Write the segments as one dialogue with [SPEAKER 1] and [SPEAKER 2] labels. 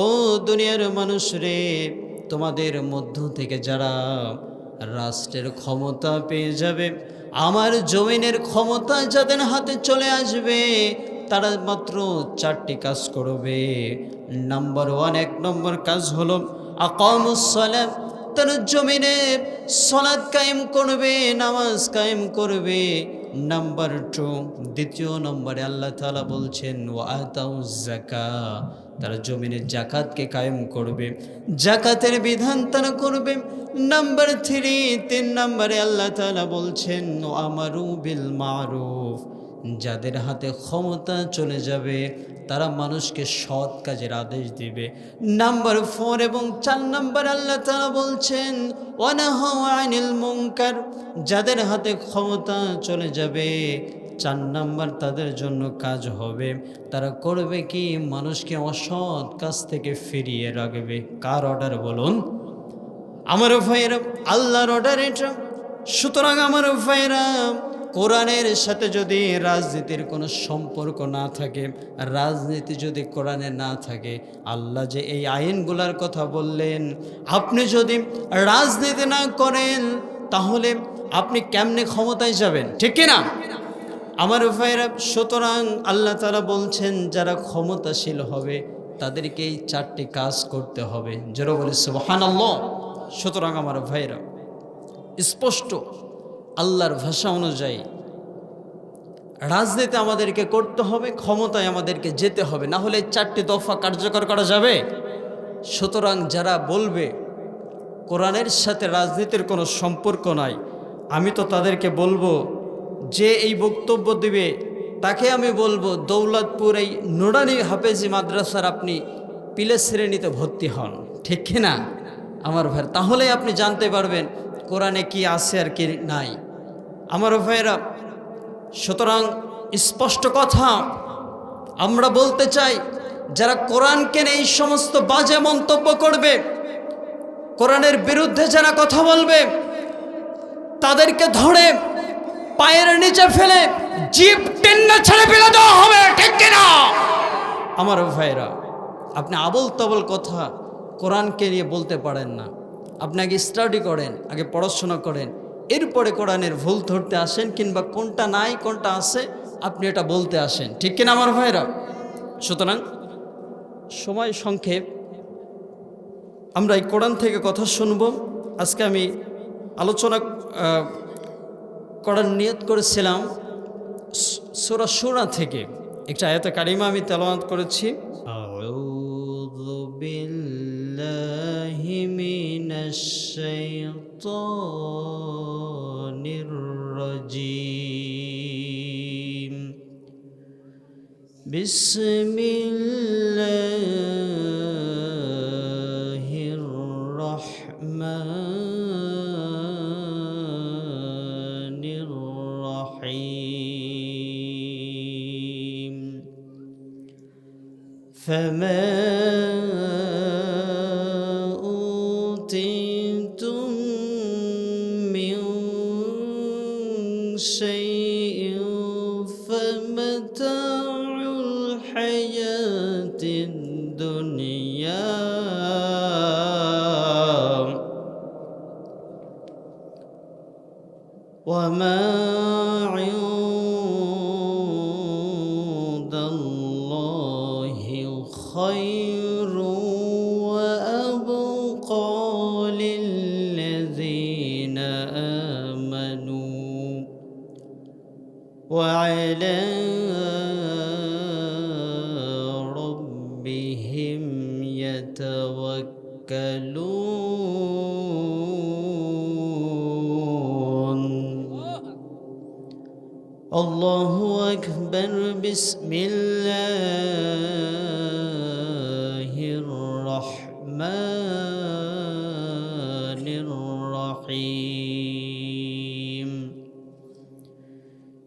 [SPEAKER 1] ও দুনিয়ার মানুষ রে, তোমাদের মধ্য থেকে যারা রাষ্ট্রের ক্ষমতা পেয়ে যাবে, আমার জমিনের ক্ষমতা যাদের হাতে চলে আসবে, তারা মাত্র চারটি কাজ করবে। নাম্বার ওয়ান, এক নম্বর কাজ হলো আকামুসলাম তারা জমিনে সলাদ কায়েম করবে, নামাজ কায়েম করবে। নাম্বার টু, দ্বিতীয় নম্বরে আল্লাহ তালা বলছেন ও আতাউ জাকা তারা জমিনে জাকাতকে কায়েম করবে, জাকাতের বিধান তারা করবে। নাম্বার থ্রি তিন নম্বরে আল্লাহ তালা বলছেন ও আমারু বিল মারুফ যাদের হাতে ক্ষমতা চলে যাবে, তারা মানুষকে সৎ কাজের আদেশ দিবে। নাম্বার ফোর এবং চার নাম্বার আল্লাহ তারা বলছেন অনাহিল মুঙ্কার যাদের হাতে ক্ষমতা চলে যাবে চার নাম্বার তাদের জন্য কাজ হবে। তারা করবে কি? মানুষকে অসৎ কাজ থেকে ফিরিয়ে রাখবে। কার অর্ডার বলুন? আমার ভাইয়েরা, আল্লাহর অর্ডার এটা। সুতরাং আমার ভাইয়েরা, কোরআনের সাথে যদি রাজনীতির কোনো সম্পর্ক না থাকে, রাজনীতি যদি কোরআনে না থাকে, আল্লাহ যে এই আইনগুলার কথা বললেন, আপনি যদি রাজনীতি না করেন, তাহলে আপনি কেমনে ক্ষমতায় যাবেন? ঠিক কিনা? আমার ভাইরা সুতরাং আল্লাহ তারা বলছেন, যারা ক্ষমতাশীল হবে তাদেরকে এই চারটি কাজ করতে হবে। যারা বলে সুবাহান সুতরাং আমার ভাইরা স্পষ্ট আল্লাহর ভাষা অনুযায়ী, রাজনীতি আমাদেরকে করতে হবে, ক্ষমতায় আমাদেরকে যেতে হবে, না হলে চারটি দফা কার্যকর করা যাবে। সুতরাং যারা বলবে, কোরআনের সাথে রাজনীতির কোনো সম্পর্ক নাই, আমি তো তাদেরকে বলব যে এই বক্তব্য দিবে, তাকে আমি বলব দৌলতপুর এই নোডানি হাফেজি মাদ্রাসার আপনি পিলে শ্রেণীতে ভর্তি হন। ঠিক কিনা আমার ভাই তাহলেই আপনি জানতে পারবেন কোরআনে কি আছে আর কি নাই। আমার ভাইয়েরা, সুতরাং স্পষ্ট কথা, আমরা বলতে চাই, যারা কোরআনকে এই সমস্ত বাজে মন্তব্য করবে, কোরআনের বিরুদ্ধে যারা কথা বলবে, তাদেরকে ধরে পায়ের নিচে ফেলে জিপ টেন্না ছেড়ে ফেলে দেওয়া হবে, ঠিক কিনা? আমার ভাইরা আপনি আবল তাবল কথা কোরআনকে নিয়ে বলতে পারেন না। আপনি আগে স্টাডি করেন, আগে পড়াশোনা করেন, এরপরে কোরআনের ভুল ধরতে আসেন কিংবা কোনটা নাই, কোনটা আছে, আপনি এটা বলতে আসেন, ঠিক কিনা আমার ভাইরা সুতরাং সময় সংক্ষেপ, আমরা এই কোরআন থেকে কথা শুনব। আজকে আমি আলোচনা করার নিয়ত করেছিলাম সুরা সুরা থেকে একটা আয়ত কারিমা আমি তেলাওয়াত করেছি আউযু বিল্লাহি মিনাশ শাইতানির রাজিম بسم الله فما أوتيتم من شيء فمتاع الحياة الدنيا وما وعلى ربهم يتوكلون. الله أكبر. بسم الله الرحمن الرحيم.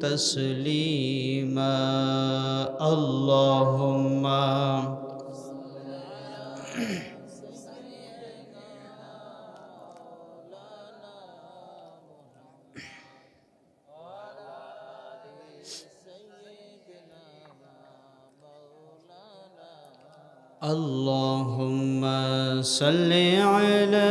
[SPEAKER 1] تسليما. اللهم اللهم صل على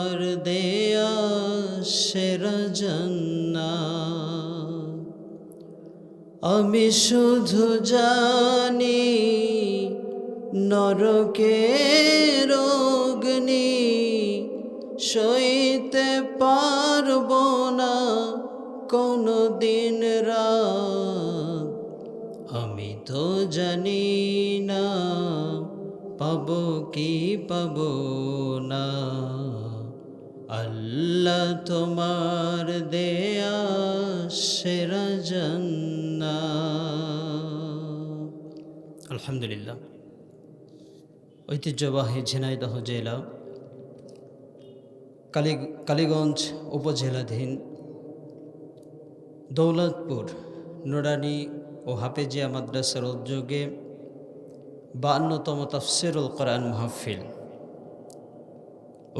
[SPEAKER 1] জান্না আমি শুধু জানি নরকের অগ্নি, সইতে পারব না কোনো দিন রাত। আমি তো জানি না পাবো কি পাব না। আল্লাহ তোমার দেয়া সেরা জান্না আলহামদুলিল্লাহ। ঐতিহ্যবাহী ঝিনাইদহ জেলা, কালী, কালীগঞ্জ উপজেলাধীন, দৌলতপুর নোরানি ও হাফেজিয়া মাদ্রাসার উদ্যোগে বান্নতম তফসিরুল কোরআন মাহফিল।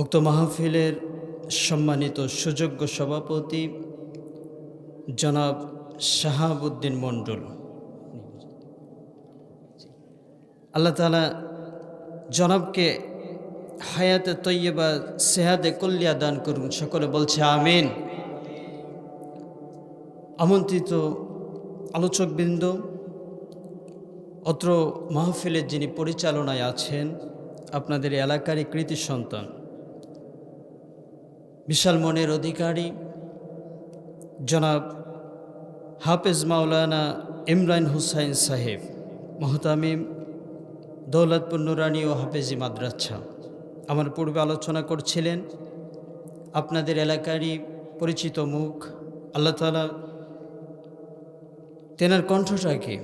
[SPEAKER 1] উক্ত মাহফিলের সম্মানিত সুযোগ্য সভাপতি জনাব শাহাবুদ্দিন মণ্ডল। আল্লাহ তালা জনাবকে হায়াতে তৈয়বা সেহাদে কল্যাা দান করুন। সকলে বলছে আমিন। আমন্ত্রিত আলোচকবৃন্দ, অত্র মাহফিলের যিনি পরিচালনায় আছেন, আপনাদের এলাকারই কৃতি সন্তান বিশাল মনের অধিকারী। জনাব হাফেজ মাওলানা ইমরান হুসাইন সাহেব, মহতামিম, দৌলতপুর নুরানি ও হাফেজি মাদ্রাসা। আমার পূর্বে আলোচনা করছিলেন আপনাদের এলাকারই পরিচিত মুখ, আল্লাহ তালা তেনার কণ্ঠটাকে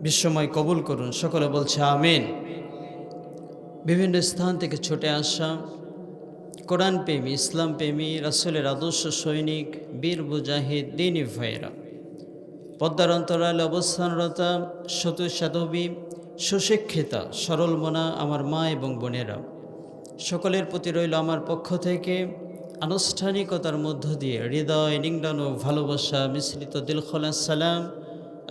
[SPEAKER 1] বিশ্বময় কবুল করুন। সকলে বলছে আমিন। বিভিন্ন স্থান থেকে ছুটে আসা কোরআন প্রেমী, ইসলাম প্রেমী, রাসুলের আদর্শ সৈনিক, বীর মুজাহিদ, দিনী ভাইরা পদ্মার অন্তরালে অবস্থানরতা শতু সাধবী, সুশিক্ষিতা, সরল মনা আমার মা এবং বোনেরা। সকলের প্রতি রইল আমার পক্ষ থেকে আনুষ্ঠানিকতার মধ্য দিয়ে হৃদয়, নিংড়ানো ভালোবাসা মিশ্রিত দিলখোলা সালাম।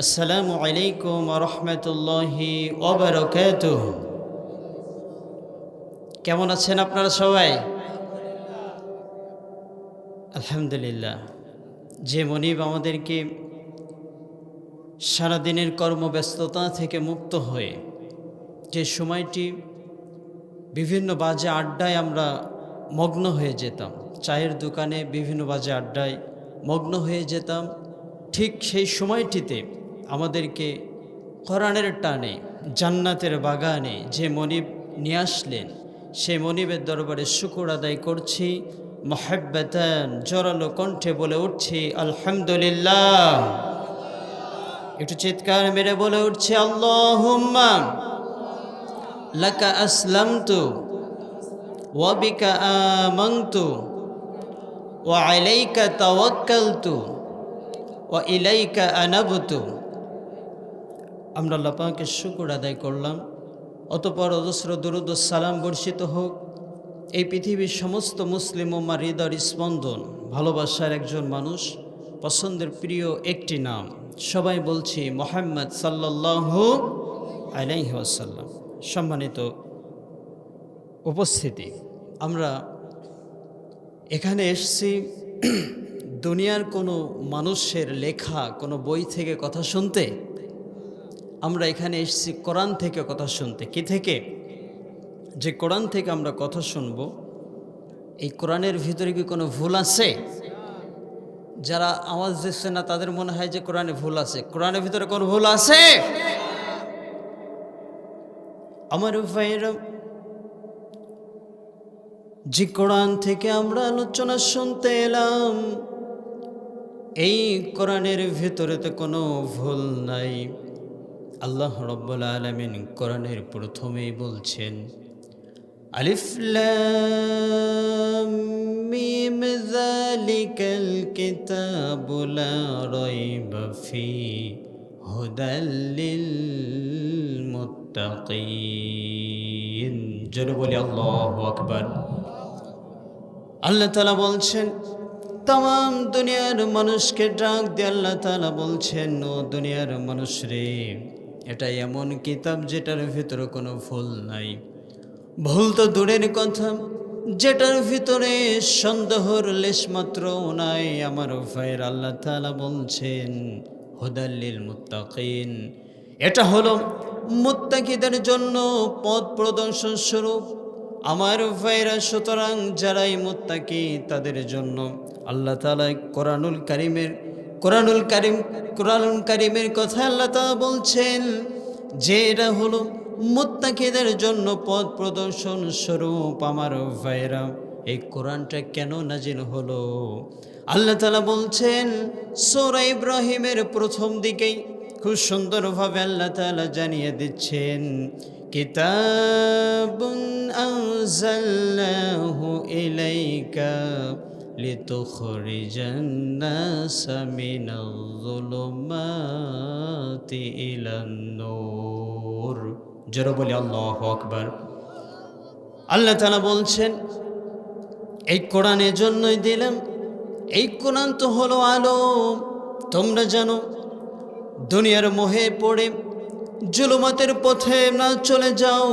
[SPEAKER 1] আসসালামু আলাইকুম রহমতুল্লাহি ওবরকাত কেমন আছেন আপনারা সবাই? আলহামদুলিল্লাহ। যে মনিব আমাদেরকে সারাদিনের কর্মব্যস্ততা থেকে মুক্ত হয়ে যে সময়টি বিভিন্ন বাজে আড্ডায় আমরা মগ্ন হয়ে যেতাম, চায়ের দোকানে বিভিন্ন বাজে আড্ডায় মগ্ন হয়ে যেতাম, ঠিক সেই সময়টিতে আমাদেরকে কোরআনের টানে, জান্নাতের বাগানে যে মনিব নিয়ে আসলেন সেই মনিবের দরবারে শুকুর আদায় করছি। মহাব্বাতান, জোরালো কণ্ঠে বলে উঠছি, আলহামদুলিল্লাহ। একটু চিৎকার মেরে বলে উঠছে, আল্লাহুম্মা, লাকা ইলাইকা আনাবতু। আমরা আল্লাহ পাকের শুকুর আদায় করলাম। অতপর অজস্র দুরুদ সালাম বর্ষিত হোক। এই পৃথিবীর সমস্ত মুসলিম ওমার হৃদয় স্পন্দন ভালোবাসার একজন মানুষ, পছন্দের প্রিয় একটি নাম। সবাই বলছি মোহাম্মদ সাল্লাল্লাহু আলাইহি ওয়াসাল্লাম। সম্মানিত উপস্থিতি, আমরা এখানে এসছি দুনিয়ার কোনো মানুষের লেখা, কোনো বই থেকে কথা শুনতে। আমরা এখানে এসেছি কোরআন থেকে কথা শুনতে। কি থেকে? যে কোরআন থেকে আমরা কথা শুনব, এই কোরআনের ভিতরে কি কোনো ভুল আছে? যারা আওয়াজ দিচ্ছে না, তাদের মনে হয় যে কোরআনে ভুল আছে। কোরআনের ভিতরে কোনো ভুল আছে? আমার ভাইয়েরা, যে কোরআন থেকে আমরা আলোচনা শুনতে এলাম, এই কোরআনের ভিতরে তো কোনো ভুল নাই। আল্লাহ রব্বুল আলমিন কোরআনের প্রথমেই বলছেন আলিফ লাম মিম যালিকাল কিতাবু লা রাইবা ফি হুদাল লিল মুত্তাকিন। জোরে বলি, আল্লাহু তালা বলছেন তাম দুনিয়ার মানুষকে ডাক দিয়ে আল্লাহ তালা বলছেন, ও দুনিয়ার মানুষ রে, এটা এমন কিতাব যেটার ভিতরে কোনো ভুল নাই। ভুল তো দূরের কথা, যেটার ভিতরে সন্দেহর লেশমাত্র নাই, আমার ভাইয়ের আল্লাহ তালা বলছেন হুদাল্লিল মুত্তাকিন। এটা হলো মুত্তাকিদের জন্য পথ প্রদর্শন স্বরূপ। আমার ভাইরা সুতরাং যারাই মুত্তাকি, তাদের জন্য আল্লাহ তালা কোরআনুল কারিমের, কোরআনুল কারিম, কোরআনুল কারিমের কথা আল্লাহ তালা বলছেন, যে এটা হলো মুত্তাকিদের জন্য পথ প্রদর্শন স্বরূপ আমার ভাইরা এই কোরআনটা কেন নাজিল হলো? আল্লাহ তালা বলছেন, সোরা ইব্রাহিমের প্রথম দিকেই খুব সুন্দরভাবে আল্লাহ তালা জানিয়ে দিচ্ছেন, কিতাবুন ইলাইকা লিতুখরিজান্নাস জোরে বলি, আল্লাহ আকবার। আল্লাহ তালা বলছেন, এই কোরআনের জন্যই দিলাম, এই কোরআন তো হলো আলো তোমরা জানো, দুনিয়ার মোহে পড়ে, জুলুমাতের পথে না চলে যাও,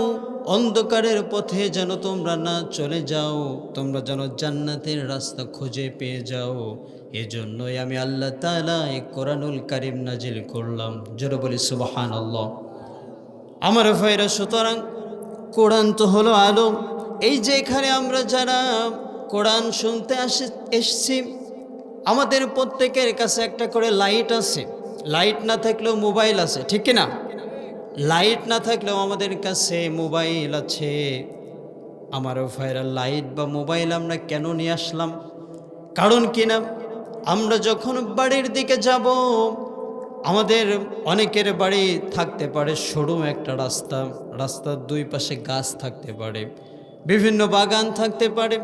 [SPEAKER 1] অন্ধকারের পথে যেন তোমরা না চলে যাও, তোমরা যেন জান্নাতের রাস্তা খুঁজে পেয়ে যাও। এজন্যই আমি আল্লাহ তালা এই কোরআনুল কারিম নাজিল করলাম। জোরে বলি সুবাহান আল্লাহ আমার ভাইরা, সুতরাং কোরআন তো হলো আলো। এই যে এখানে আমরা যারা কোরআন শুনতে আসে, এসছি, আমাদের প্রত্যেকের কাছে একটা করে লাইট আছে। লাইট না থাকলেও মোবাইল আছে, ঠিক না লাইট না থাকলেও আমাদের কাছে মোবাইল আছে। আমার ভাইরা, লাইট বা মোবাইল আমরা কেন নিয়ে আসলাম? কারণ কিনা, আমরা যখন বাড়ির দিকে যাব আমাদের অনেকের বাড়ি থাকতে পারে সরু একটা রাস্তা, রাস্তার দুই পাশে গাছ থাকতে পারে, বিভিন্ন বাগান থাকতে পারে।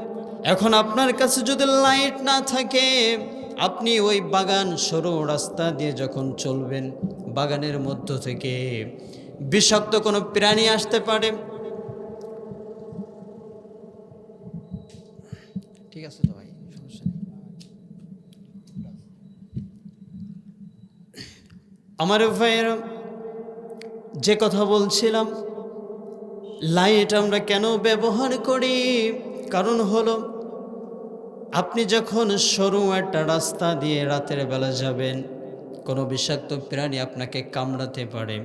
[SPEAKER 1] এখন আপনার কাছে যদি লাইট না থাকে, আপনি ওই বাগান সরু রাস্তা দিয়ে যখন চলবেন, বাগানের মধ্য থেকে বিষাক্ত কোনো প্রাণী আসতে পারে আমার ভাইয়ের, যে কথা বলছিলাম লাইট আমরা কেন ব্যবহার করি? কারণ হলো, আপনি যখন সরু একটা রাস্তা দিয়ে রাতের বেলা যাবেন, কোনো বিষাক্ত প্রাণী আপনাকে কামড়াতে পারে,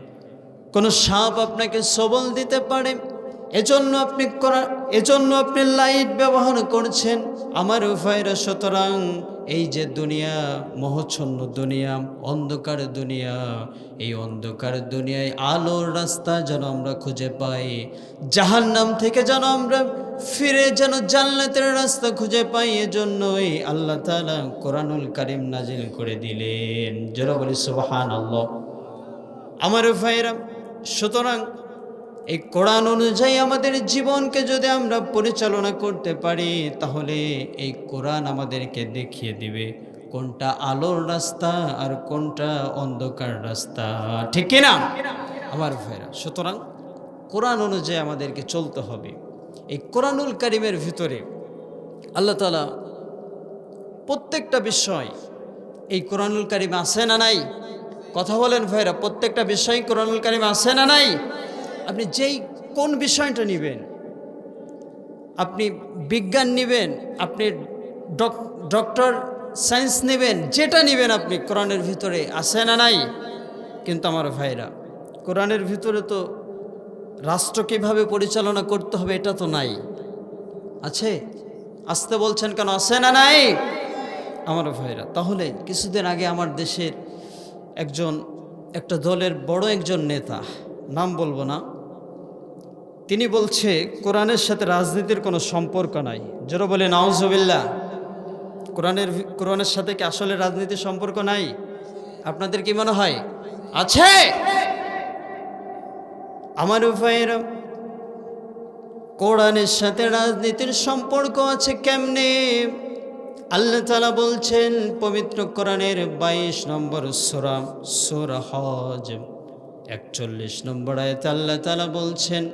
[SPEAKER 1] কোনো সাপ আপনাকে সবল দিতে পারে, এজন্য আপনি করা, এজন্য আপনি লাইট ব্যবহার করছেন। আমার ভাইরা সুতরাং এই যে দুনিয়া, মহচ্ছন্ন দুনিয়া, অন্ধকার দুনিয়া, এই অন্ধকার দুনিয়ায় আলোর রাস্তা যেন আমরা খুঁজে পাই জাহান নাম থেকে যেন আমরা ফিরে যেন জান্নাতের রাস্তা খুঁজে পাই, এজন্যই আল্লাহ তালা কোরআনুল কারিম নাজিল করে দিলেন। যেন বলি সুবাহান আল্লাহ আমার ভাইরা সুতরাং এই কোরআন অনুযায়ী আমাদের জীবনকে যদি আমরা পরিচালনা করতে পারি, তাহলে এই কোরআন আমাদেরকে দেখিয়ে দিবে কোনটা আলোর রাস্তা আর কোনটা অন্ধকার রাস্তা। ঠিক কিনা আমার ভাইরা, সুতরাং কোরআন অনুযায়ী আমাদেরকে চলতে হবে। এই কোরআনুল কারিমের ভিতরে আল্লাহ তালা প্রত্যেকটা বিষয়, এই কোরআনুল কারিমে আছে না নাই? কথা বলেন ভাইরা, প্রত্যেকটা বিষয় কোরআনুল কারিমে আছে না নাই? আপনি যেই কোন বিষয়টা নেবেন, আপনি বিজ্ঞান নেবেন, আপনি ডক- ডক্টর সায়েন্স নেবেন, যেটা নেবেন আপনি, কোরআনের ভিতরে আছে না নাই? কিন্তু আমার ভাইরা, কোরআনের ভিতরে তো রাষ্ট্র কীভাবে পরিচালনা করতে হবে এটা তো নাই। আছে? আসতে বলছেন কেন? আছে না নাই? আমার ভাইরা, তাহলে কিছুদিন আগে আমার দেশের একজন, একটা দলের বড় একজন নেতা, নাম বলব না তিনি বলছে, কোরআনের সাথে রাজনীতির কোনো সম্পর্ক নাই। যারা বলে নাউজবিল্লা কোরআনের কোরআনের সাথে কি আসলে রাজনীতির সম্পর্ক নাই? আপনাদের কি মনে হয়? আছে! আমার ভাইয়েরা কোরআনের সাথে রাজনীতির সম্পর্ক আছে কেমনে? আল্লাহ তালা বলছেন, পবিত্র কোরআনের বাইশ নম্বর সোরা সোরা হজ, একচল্লিশ নম্বর আয়তে আল্লাহ তালা বলছেন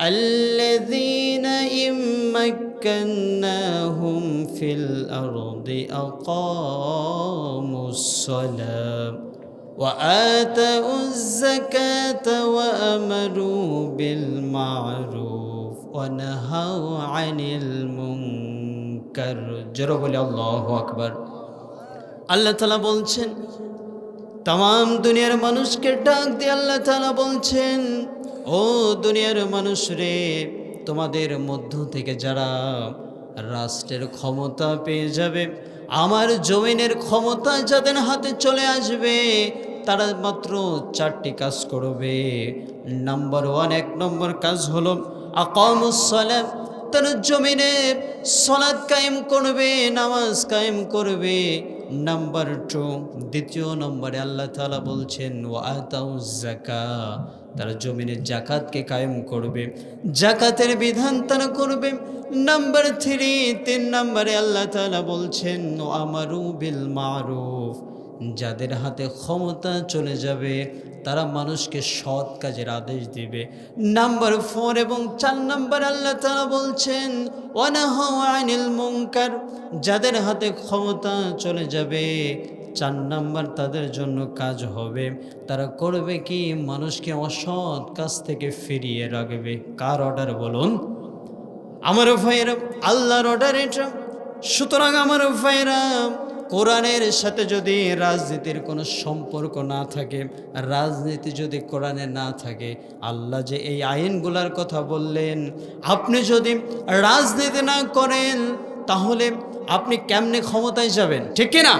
[SPEAKER 1] الذين إن مكناهم في الأرض أقاموا الصلاة وآتوا الزكاة وأمروا بالمعروف ونهوا عن المنكر جرب الله أكبر আল্লাহ তালা বলছেন তাম দুনিয়ার মানুষকে ডাক দিয়ে আল্লাহ তালা বলছেন ও দুনিয়ার মানুষ রে, তোমাদের মধ্য থেকে যারা রাষ্ট্রের ক্ষমতা পেয়ে যাবে, আমার জমিনের ক্ষমতা যাদের হাতে চলে আসবে, তারা মাত্র চারটি কাজ করবে। নাম্বার ওয়ান, এক নম্বর কাজ হলো আকামুসলাম তার জমিনে সলাদ কায়েম করবে, নামাজ কায়েম করবে। নাম্বার টু, দ্বিতীয় নম্বরে আল্লাহ তালা বলছেন ও জাকা তারা জমিনের জাকাতকে কায়েম করবে। জাকাতের বিধান তারা করবে। নাম্বার থ্রি, তিন নম্বরে আল্লাহ তালা বলছেন ও আমারু বিল মারুফ যাদের হাতে ক্ষমতা চলে যাবে, তারা মানুষকে সৎ কাজের আদেশ দিবে। নাম্বার ফোর এবং চার নাম্বার আল্লাহ তারা বলছেন আনিল মুনকার যাদের হাতে ক্ষমতা চলে যাবে, চার নাম্বার তাদের জন্য কাজ হবে। তারা করবে কি? মানুষকে অসৎ কাজ থেকে ফিরিয়ে রাখবে। কার অর্ডার বলুন? আমার ভাইয়েরা, আল্লাহর অর্ডার এটা। সুতরাং আমার ভাইয়েরা কোরআনের সাথে যদি রাজনীতির কোনো সম্পর্ক না থাকে, রাজনীতি যদি কোরআনে না থাকে, আল্লাহ যে এই আইনগুলার কথা বললেন, আপনি যদি রাজনীতি না করেন, তাহলে আপনি কেমনে ক্ষমতায় যাবেন? ঠিক কিনা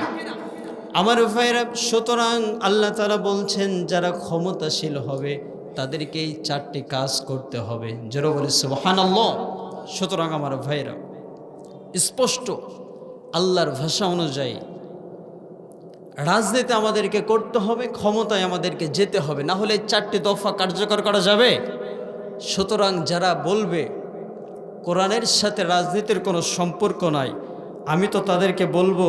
[SPEAKER 1] আমার ভাইয়েরা, সুতরাং আল্লাহ তারা বলছেন, যারা ক্ষমতাশীল হবে, তাদেরকে এই চারটি কাজ করতে হবে। যেন বলে সুবহান সুতরাং আমার ভাইরা স্পষ্ট আল্লাহর ভাষা অনুযায়ী। রাজনীতি আমাদেরকে করতে হবে, ক্ষমতায় আমাদেরকে যেতে হবে, না হলে চারটি দফা কার্যকর করা যাবে। সুতরাং যারা বলবে, কোরআনের সাথে রাজনীতির কোনো সম্পর্ক নাই, আমি তো তাদেরকে বলব,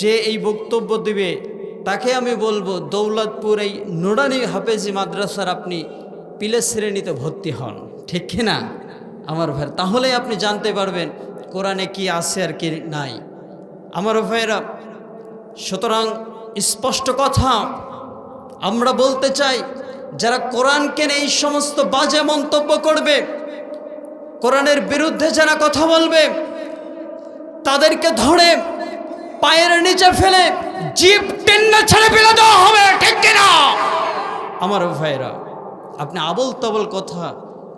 [SPEAKER 1] যে এই বক্তব্য দিবে, তাকে আমি বলব, দৌলতপুর এই নোডানি হাফেজি মাদ্রাসার আপনি পিলে শ্রেণীতে ভর্তি হন। ঠিক কি না আমার ভাই, তাহলেই আপনি জানতে পারবেন কোরআনে কি আছে আর কি নাই। আমার ভাইয়েরা, সুতরাং স্পষ্ট কথা, আমরা বলতে চাই, যারা কোরআনকে এই সমস্ত বাজে মন্তব্য করবে, কোরআনের বিরুদ্ধে যারা কথা বলবে, তাদেরকে ধরে পায়ের নিচে ফেলে জিপ টেন্না ছেড়ে ফেলে দেওয়া হবে, ঠিক কিনা? আমার ভাইরা আপনি আবল তাবল কথা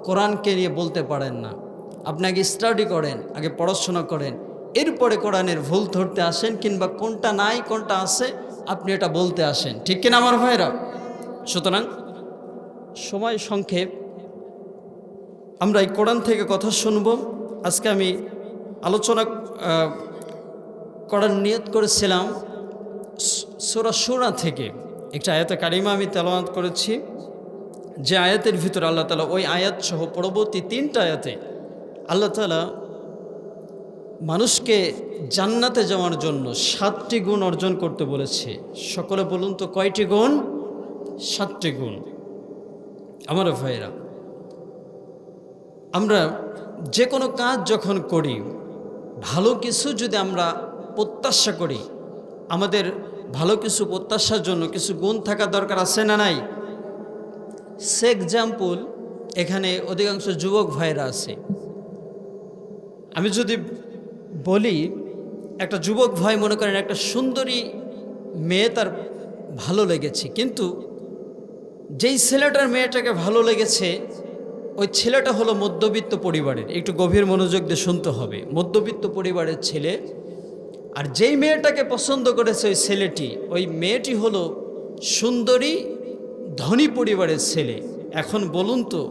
[SPEAKER 1] কোরআনকে নিয়ে বলতে পারেন না। আপনি আগে স্টাডি করেন, আগে পড়াশোনা করেন এরপরে কোরআনের ভুল ধরতে আসেন কিংবা কোনটা নাই, কোনটা আছে, আপনি এটা বলতে আসেন। ঠিক কিনা আমার ভাইরা সুতরাং সময় সংক্ষেপ। আমরা এই কোরআন থেকে কথা শুনব। আজকে আমি আলোচনা করার নিয়ত করেছিলাম সুরা সুরা থেকে। একটা আয়াতে কারিমা আমি তেলাওয়াত করেছি। যে আয়াতের ভিতরে আল্লাহ তালা ওই আয়াত সহ পরবর্তী তিনটা আয়াতে আল্লাহ তালা মানুষকে জান্নাতে যাওয়ার জন্য সাতটি গুণ অর্জন করতে বলেছে। সকলে বলুন তো কয়টি গুণ? সাতটি গুণ। আমার ভাইরা আমরা যে কোনো কাজ যখন করি, ভালো কিছু যদি আমরা প্রত্যাশা করি, আমাদের ভালো কিছু প্রত্যাশার জন্য কিছু গুণ থাকা দরকার আছে না নাই? সে এক্সাম্পল এখানে অধিকাংশ যুবক ভাইরা আছে। আমি যদি বলি, একটা যুবক ভয় মনে করেন একটা সুন্দরী মেয়ে তার ভালো লেগেছে, কিন্তু যেই ছেলেটার মেয়েটাকে ভালো লেগেছে, ওই ছেলেটা হলো মধ্যবিত্ত পরিবারের, একটু গভীর মনোযোগ দিয়ে শুনতে হবে, মধ্যবিত্ত পরিবারের ছেলে, আর যেই মেয়েটাকে পছন্দ করেছে ওই ছেলেটি, ওই মেয়েটি হলো সুন্দরী, ধনী পরিবারের ছেলে। এখন বলুন তো,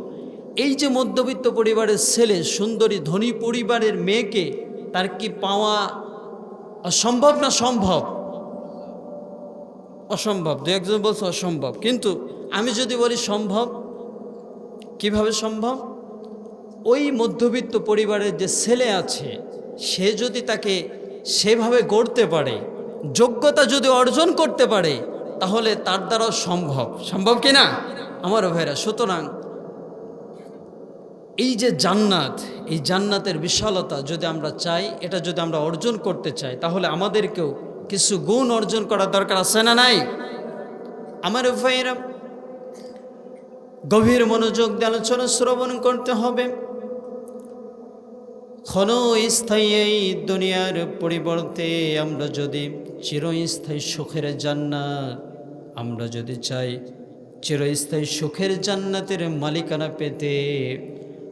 [SPEAKER 1] এই যে মধ্যবিত্ত পরিবারের ছেলে, সুন্দরী, ধনী পরিবারের মেয়েকে তার কি পাওয়া অসম্ভব না সম্ভব? অসম্ভব। দু একজন বলছে অসম্ভব। কিন্তু আমি যদি বলি সম্ভব, কীভাবে সম্ভব? ওই মধ্যবিত্ত পরিবারের যে ছেলে আছে, সে যদি তাকে সেভাবে গড়তে পারে, যোগ্যতা যদি অর্জন করতে পারে, তাহলে তার দ্বারাও সম্ভব। সম্ভব কি না? আমার ভাইরা, সুতরাং এই যে জান্নাত, এই জান্নাতের বিশালতা যদি আমরা চাই, এটা যদি আমরা অর্জন করতে চাই, তাহলে আমাদেরকেও কিছু গুণ অর্জন করার দরকার আছে না নাই? আমার ভাইয়েরা, গভীর মনোযোগ দিয়ে আলোচনা শ্রবণ করতে হবে। ক্ষণস্থায়ী এই দুনিয়ার পরিবর্তে আমরা যদি চিরস্থায়ী সুখের জান্নাত, আমরা যদি চাই চিরস্থায়ী সুখের জান্নাতের মালিকানা পেতে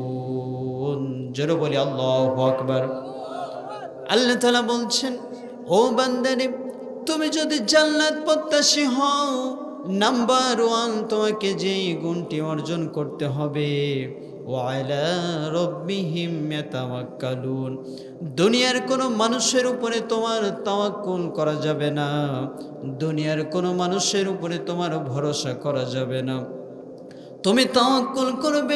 [SPEAKER 1] يتوكلون جرب لي الله أكبر আল্লাহ তালা বলছেন ও বান্দারে তুমি যদি জান্নাত প্রত্যাশী হও নাম্বার ওয়ান তোমাকে যেই গুণটি অর্জন করতে হবে ওয়াইলা রব্বিহিম ইয়াতাওয়াক্কালুন দুনিয়ার কোনো মানুষের উপরে তোমার তাওয়াক্কুল করা যাবে না দুনিয়ার কোনো মানুষের উপরে তোমার ভরসা করা যাবে না তুমি তাওয়াক্কুল করবে,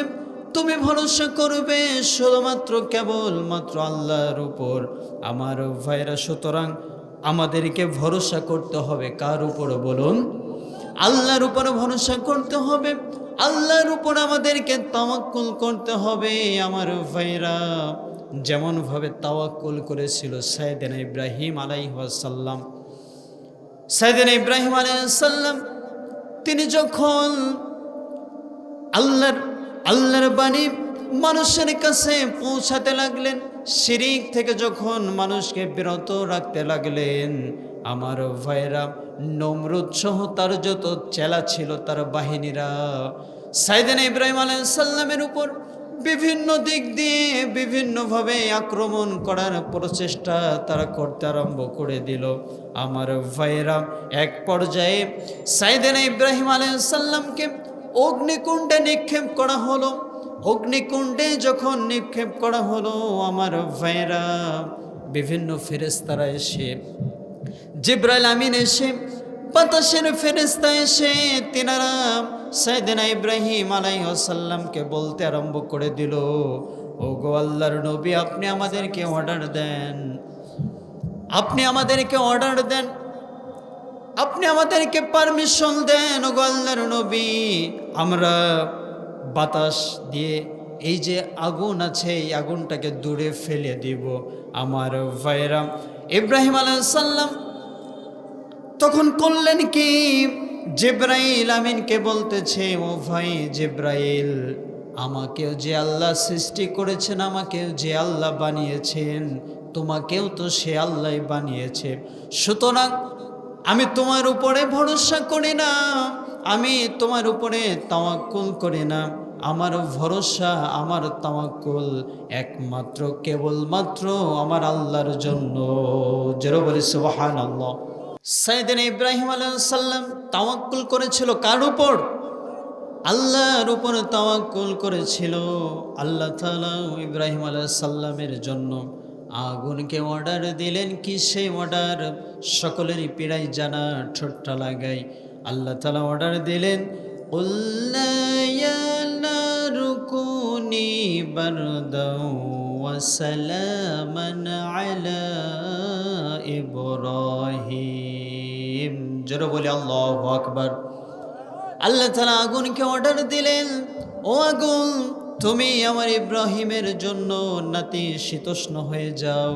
[SPEAKER 1] তুমি ভরসা করবে, শুধুমাত্র কেবলমাত্র আল্লাহর উপর। আমার ভাইরা, সুতরাং আমাদেরকে ভরসা করতে হবে। কার উপর বলুন? আল্লাহর উপর ভরসা করতে হবে। আল্লাহর উপর আমাদেরকে তাওয়াক্কুল করতে হবে, আমার ভাইরা। যেমনভাবে তাওয়াক্কুল করেছিল সাইদেন ইব্রাহিম আলাইহাসাল্লাম সাইদেন ইব্রাহিম আলাইসাল্লাম তিনি যখন আল্লাহর আল্লাহর বাণী মানুষের কাছে পৌঁছাতে লাগলেন। শিরিক থেকে যখন মানুষকে বিরত রাখতে লাগলেন, আমার ভাইরা নমরুদ সহ তার যত চেলা ছিল, তার বাহিনীরা সাইদিন ইব্রাহিম আলাইসাল্লামের উপর বিভিন্ন দিক দিয়ে বিভিন্নভাবে আক্রমণ করার প্রচেষ্টা তারা করতে আরম্ভ করে দিল। আমার ভাইরা এক পর্যায়ে সাইদিন ইব্রাহিম আলাইসাল্লামকে অগ্নিকুণ্ডে নিক্ষেপ করা হলো। অগ্নিকুণ্ডে যখন নিক্ষেপ করা হলো, আমার ভাইরা বিভিন্ন ফেরেস্তারা এসে, জিব্রাইল আমিন এসে, বাতাসের ফেরেস্তা এসে তিনারা সাইদিনা ইব্রাহিম আলাইসাল্লামকে বলতে আরম্ভ করে দিল ও গো আল্লাহর নবী, আপনি আমাদেরকে অর্ডার দেন। আপনি আমাদেরকে অর্ডার দেন। আপনি আমাদেরকে পারমিশন দেন ও গো আল্লাহর নবী। আমরা বাতাস দিয়ে এই যে আগুন আছে, এই আগুনটাকে দূরে ফেলে দিব আমার ভাইরা ইব্রাহিম আলাইসাল্লাম তখন করলেন কি? জেব্রাইল আমিনকে বলতেছে, ও ভাই জেব্রাইল, আমাকেও যে আল্লাহ সৃষ্টি করেছেন, আমাকেও যে আল্লাহ বানিয়েছেন, তোমাকেও তো সে আল্লাহ বানিয়েছে। সুতরাং আমি তোমার উপরে ভরসা করি না। আমি তোমার উপরে তাওয়াক্কুল করি না। আমার ভরসা, আমার তাওয়াক্কুল একমাত্র, কেবলমাত্র আমার আল্লাহর জন্য। যেরো বলি সুবাহান আল্লাহ সাইদিন ইব্রাহিম আলাইসাল্লাম তাওয়াক্কুল করেছিল কার উপর? আল্লাহর উপর তাওয়াক্কুল করেছিল আল্লাহ তালা ইব্রাহিম আলাইসাল্লামের জন্য। আগুনকে অর্ডার দিলেন কি সেই অর্ডার? সকলেরই পীড়াই জানা ঠোঁটটা লাগাই আল্লাহ তালা অর্ডার দিলেন রুকুনি আল্লাহ আকবার। আল্লাহ আগুনকে অর্ডার দিলেন, ও আগুন তুমি আমার ইব্রাহিমের জন্য নাতি শীতোষ্ণ হয়ে যাও।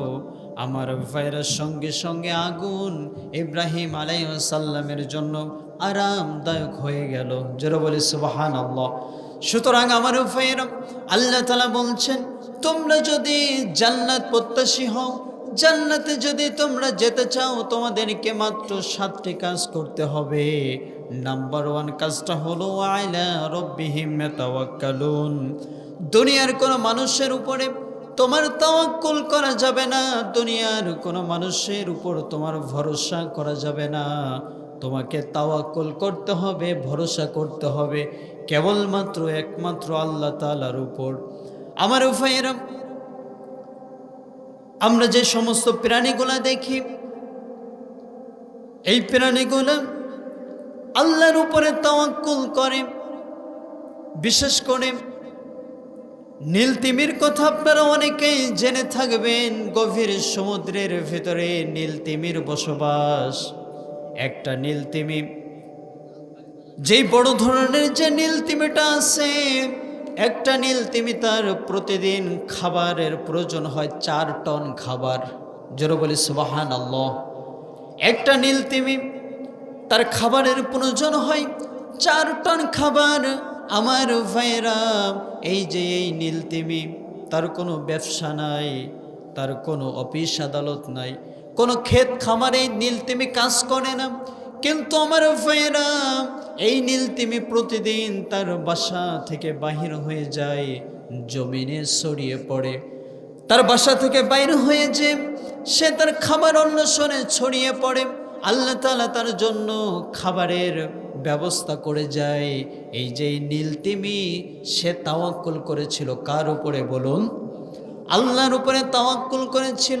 [SPEAKER 1] আমার ভাইরার সঙ্গে সঙ্গে আগুন ইব্রাহিম আলাইসাল্লামের জন্য আরামদায়ক হয়ে গেল। জোরে বলে সুবাহান আল্লাহ সুতরাং আমার ভাইয়ের আল্লাহ তালা বলছেন, তোমরা যদি জান্নাত প্রত্যাশী হও, জান্নাতে যদি তোমরা যেতে চাও, তোমাদেরকে মাত্র সাতটি কাজ করতে হবে। নাম্বার ওয়ান কাজটা হলো আয়লা রব্বিহিম তাওয়াক্কালুন দুনিয়ার কোনো মানুষের উপরে তোমার তাওয়াক্কুল করা যাবে না, দুনিয়ার কোনো মানুষের উপর তোমার ভরসা করা যাবে না। তোমাকে তাওয়াক্কুল করতে হবে, ভরসা করতে হবে, কেবলমাত্র, একমাত্র আল্লাহ তাআলার উপর। আমার উফাইরাম আমরা যে সমস্ত প্রাণীগুলা দেখি, এই প্রাণীগুলা আল্লাহর উপরে তাওয়াক্কুল করে। বিশেষ করে নীলতিমির কথা আপনারা অনেকেই জেনে থাকবেন, গভীর সমুদ্রের ভেতরে নীলতিমির বসবাস। একটা নীলতিমি যেই বড় ধরনের যে নীলতিমিটা আছে, একটা নীলতিমি তার প্রতিদিন খাবারের প্রয়োজন হয় চার টন খাবার। জোরে বলি সুবাহান আল্লাহ একটা নীলতিমি তার খাবারের প্রয়োজন হয়। চার টন খাবার আমার ভাইরা এই যে এই নীলতিমি তার কোনো ব্যবসা নাই, তার কোনো অফিস আদালত নাই, কোনো ক্ষেত খামারে এই নীলতিমি কাজ করে না। কিন্তু আমার ভাইরা এই নীলতিমি প্রতিদিন তার বাসা থেকে বাহির হয়ে যায়, জমিনে ছড়িয়ে পড়ে। তার বাসা থেকে বাইর হয়ে যে সে তার খাবার অন্বেষণে ছড়িয়ে পড়ে। আল্লাহ তালা তার জন্য খাবারের ব্যবস্থা করে যায়। এই যে নীলতিমি সে তাওয়াক্কুল করেছিল। কার উপরে বলুন? আল্লাহর উপরে তাওয়াক্কুল করেছিল।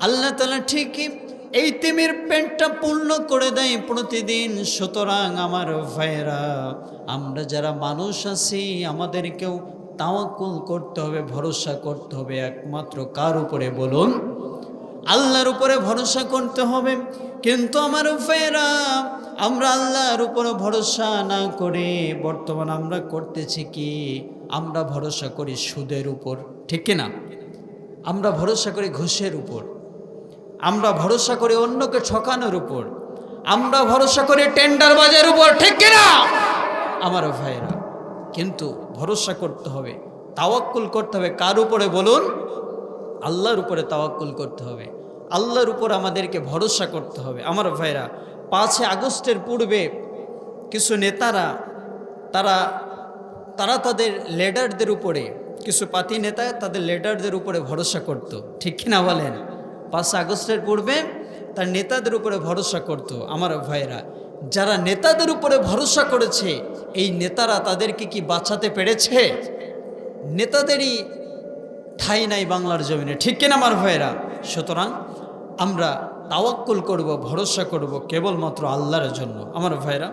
[SPEAKER 1] আল্লাহ তালা ঠিকই এই তিমির পেটটা পূর্ণ করে দেয় প্রতিদিন। সুতরাং আমার ভাইয়েরা, আমরা যারা মানুষ আছি, আমাদেরকেও তাওয়াক্কুল করতে হবে, ভরসা করতে হবে। একমাত্র কার উপরে বলুন? আল্লাহর উপরে ভরসা করতে হবে। কিন্তু আমার ফেরা আমরা আল্লাহর উপরে ভরসা না করে বর্তমান আমরা করতেছি কি? আমরা ভরসা করি সুদের উপর, ঠিক কিনা? আমরা ভরসা করি ঘুষের উপর, আমরা ভরসা করি অন্যকে ঠকানোর উপর, আমরা ভরসা করি টেন্ডার বাজার উপর, ঠিক কিনা? আমার ভাইরা কিন্তু ভরসা করতে হবে, তাওয়াক্কুল করতে হবে, কার উপরে বলুন? আল্লাহর উপরে তাওয়াক্কুল করতে হবে। আল্লাহর উপর আমাদেরকে ভরসা করতে হবে। আমার ভাইরা, পাঁচই আগস্টের পূর্বে কিছু নেতারা, তারা তারা তাদের লেডারদের উপরে, কিছু পাতি নেতা তাদের লেডারদের উপরে ভরসা করত। ঠিক কিনা বলেন? পাঁচ আগস্টের পূর্বে তার নেতাদের উপরে ভরসা করত। আমার ভাইরা, যারা নেতাদের উপরে ভরসা করেছে, এই নেতারা তাদেরকে কি বাঁচাতে পেরেছে? নেতাদেরই ঠাই নাই বাংলার জমিনে। ঠিক কিনা আমার ভাইরা? সুতরাং আমরা তাওয়াক্কুল করব, ভরসা করব কেবলমাত্র আল্লাহর জন্য। আমার ভাইরা,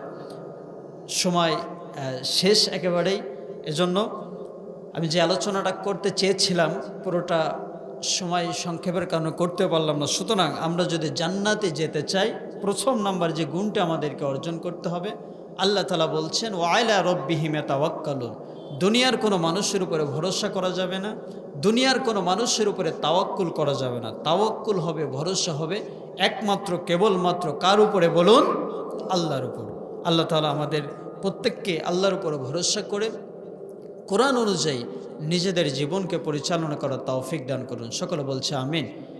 [SPEAKER 1] সময় শেষ একেবারেই। এজন্য আমি যে আলোচনাটা করতে চেয়েছিলাম, পুরোটা সময় সংক্ষেপের কারণে করতে পারলাম না। সুতরাং আমরা যদি জান্নাতে যেতে চাই, প্রথম নাম্বার যে গুণটা আমাদেরকে অর্জন করতে হবে, আল্লাহ তালা বলছেন ও আয়লা রব্বিহিমে তাওয়াক্কালুন দুনিয়ার কোনো মানুষের উপরে ভরসা করা যাবে না দুনিয়ার কোনো মানুষের উপরে তাওয়াক্কুল করা যাবে না। তাওয়াক্কুল হবে, ভরসা হবে, একমাত্র, কেবলমাত্র কার উপরে বলুন? আল্লাহর উপর। আল্লাহ তালা আমাদের প্রত্যেককে আল্লাহর উপর ভরসা করে কোরআন অনুযায়ী নিজেদের জীবনকে পরিচালনা করার তৌফিক দান করুন। সকলে বলছে আমিন।